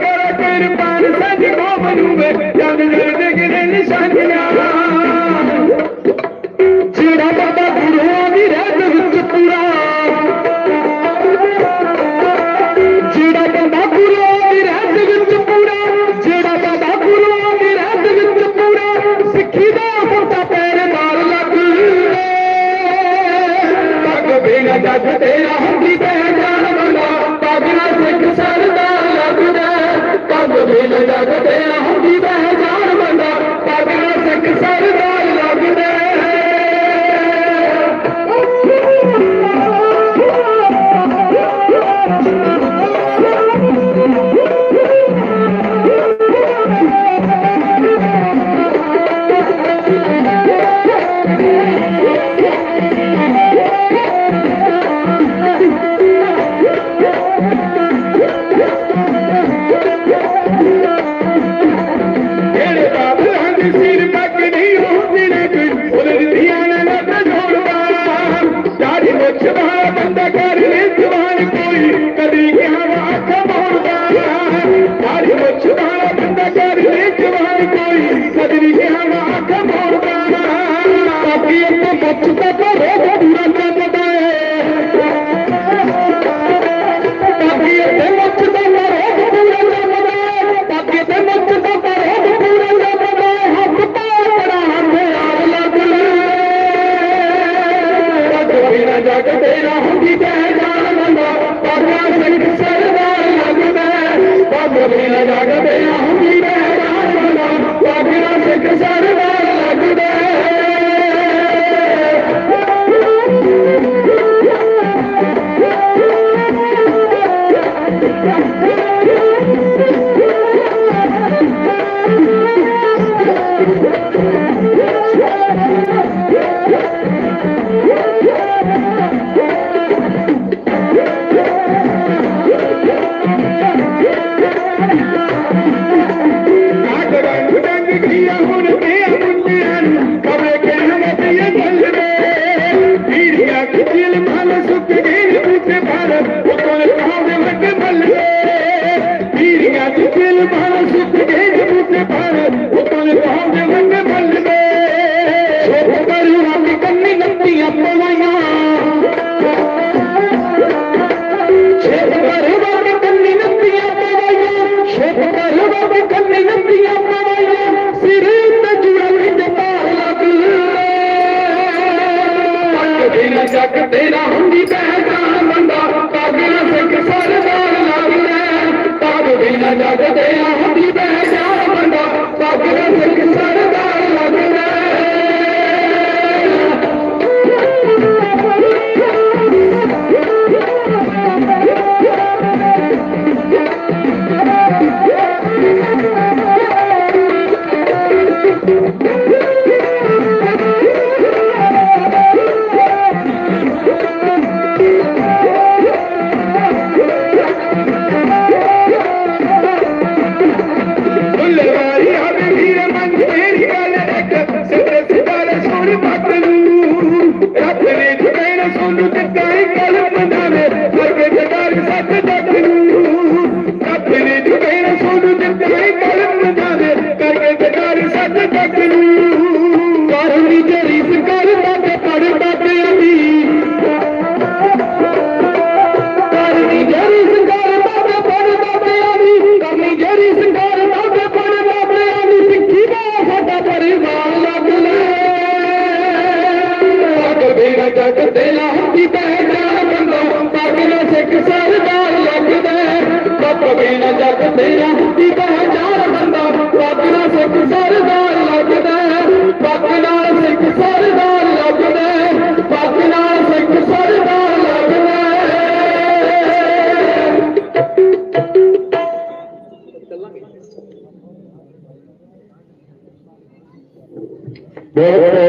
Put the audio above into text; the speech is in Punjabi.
ڪرهي ريپان سان ٿي ٿو بنو وڃي ڇا نذر ڏيڻ এটা दाढ़ी में छिपा Yeah. alegría, Obrigado. ਬੇੜਾ ਜੱਗ ਤੇ ਲਾਹਦੀ ਪਹਿਚਾਨ ਬੰਦਾ। ਪਾਗਲਾ ਸਿੱਖ ਸਰਦਾਰ ਲੱਗਦਾ ਕੱਪ ਬੇੜਾ ਜੱਗ ਤੇ ਲਾਹਦੀ ਪਹਿਚਾਨ ਬੰਦਾ। ਪਾਗਲਾ ਸਿੱਖ ਸਰਦਾਰ ਲੱਗਦਾ ਪਾਗਲਾ ਸਿੱਖ ਸਰਦਾਰ ਲੱਗਦਾ ਪਾਗਲਾ ਸਿੱਖ ਸਰਦਾਰ ਲੱਗਦਾ ਬਹੁਤ